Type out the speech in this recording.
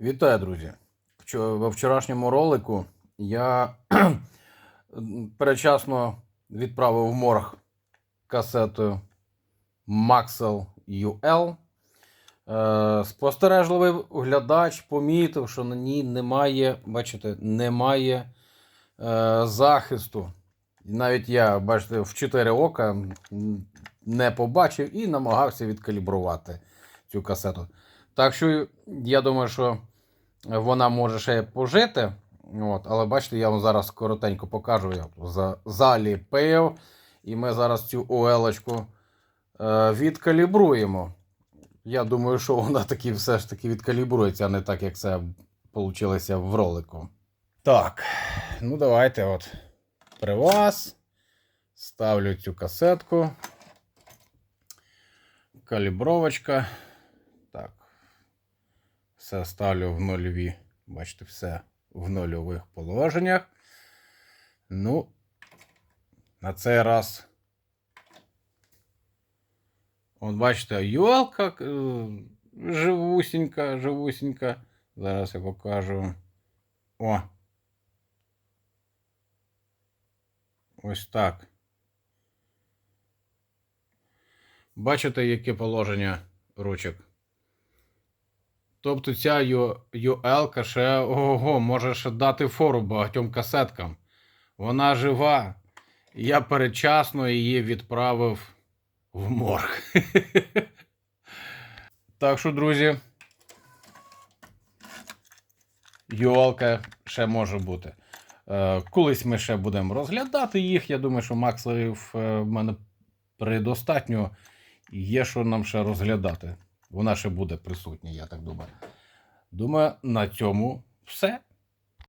Вітаю, друзі! Во вчорашньому ролику я передчасно відправив в морг касету Maxell UL. Е, Спостережливий глядач помітив, що на ній немає, бачите, немає е, захисту. Навіть я, бачите, в 4 ока не побачив і намагався відкалібрувати цю касету. Так що я думаю, що вона може ще пожити. От, але бачите, я вам зараз коротенько покажу. Я за, заліпив. І ми зараз цю ОЛ-очку е, відкалібруємо. Я думаю, що вона таки все ж таки відкалібрується, а не так, як це вийшло в ролику. Так, ну давайте от при вас. Ставлю цю касетку. Калібровочка. Все ставлю в нульові. Бачите, все в нульових положеннях. Ну, на цей раз. От бачите, юалка е, живусінька, живусінька. Зараз я покажу. О. Ось так. Бачите, яке положення ручок? Тобто ця UL ще ого, може ще дати фору багатьом касеткам. Вона жива. Я передчасно її відправив в морг. Так що, друзі, юалка ще може бути. Е, Колись ми ще будемо розглядати їх. Я думаю, що макселів е, в мене предостатньо. Є що нам ще розглядати. Вона ще буде присутня, я так думаю. Думаю, на цьому все.